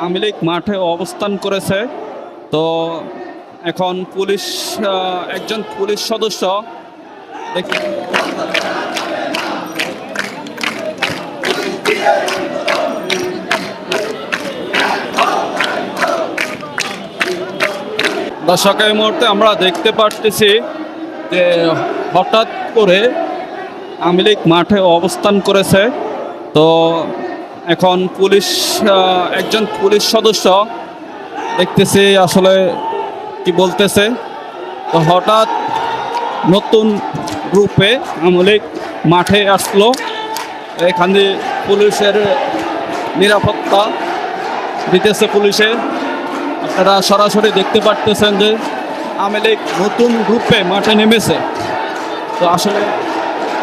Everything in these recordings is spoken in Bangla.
আওয়ামী লীগ মাঠে অবস্থান করেছে। তো এখন পুলিশ একজন পুলিশ সদস্য দর্শক, এই মুহূর্তে আমরা দেখতে পারতেছি যে হঠাৎ করে আওয়ামী মাঠে অবস্থান করেছে। তো এখন পুলিশ একজন পুলিশ সদস্য দেখতেছি আসলে কি বলতেছে। তো হঠাৎ নতুন গ্রুপে আওয়ামী লীগ মাঠে আসলো। এখানে পুলিশের নিরাপত্তা দিতেছে পুলিশে। আপনারা সরাসরি দেখতে পারতেছেন যে আওয়ামী লীগ নতুন গ্রুপে মাঠে নেমেছে। তো আসলে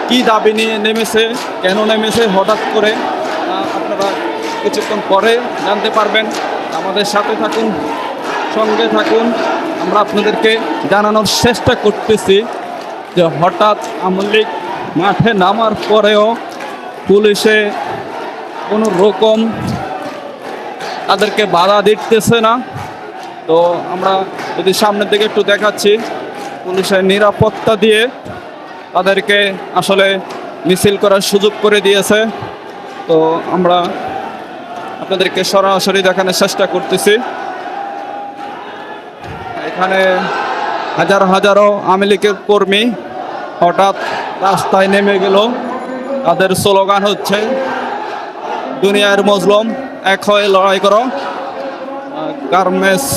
কি দাবি নিয়ে নেমেছে, কেন নেমেছে, হঠাৎ করে আপনারা কিছুক্ষণ পরে জানতে পারবেন। আমাদের সাথে থাকুন, সঙ্গে থাকুন। আমরা আপনাদেরকে জানানোর চেষ্টা করতেছি যে হঠাৎ আওয়ামী মাঠে নামার পরেও পুলিশে কোনো রকম তাদেরকে বাধা দিতেছে না। তো আমরা যদি সামনের দিকে একটু দেখাচ্ছি, পুলিশের নিরাপত্তা দিয়ে তাদেরকে আসলে মিছিল করার সুযোগ করে দিয়েছে। তো আমরা আপনাদেরকে সরাসরি দেখানোর চেষ্টা করতেছি। এখানে হাজার হাজারো আওয়ামী কর্মী হঠাৎ রাস্তায় নেমে গেল। তাদের স্লোগান হচ্ছে, দুনিয়ার মজলুম, এক হয়ে লড়াই করো। গার্মেন্টস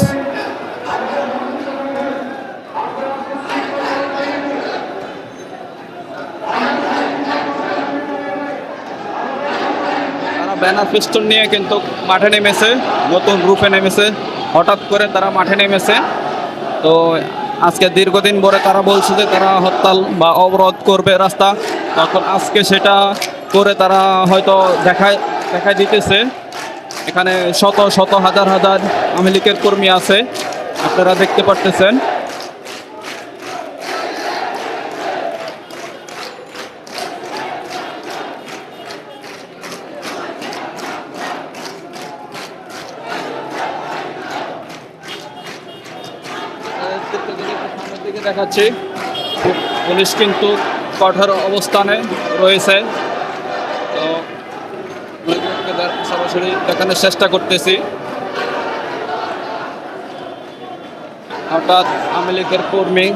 ব্যানার পিস্টল নিয়ে কিন্তু মাঠে নেমেছে, নতুন রূপে নেমেছে। হঠাৎ করে তারা মাঠে নেমেছে। তো আজকে দীর্ঘদিন পরে তারা বলছে যে তারা হরতাল বা অবরোধ করবে রাস্তা। তখন আজকে সেটা করে তারা হয়তো দেখায় দেখায় দিতেছে। এখানে শত শত, হাজার হাজার লীগের কর্মী আছে। আপনারা দেখতে পারতেছেন। দিকে দেখাচ্ছি। পুলিশ কিন্তু কঠোর অবস্থানে রয়েছে। তো সরাসরি দেখানোর চেষ্টা করতেছি। হঠাৎ আওয়ামী লীগের কর্মী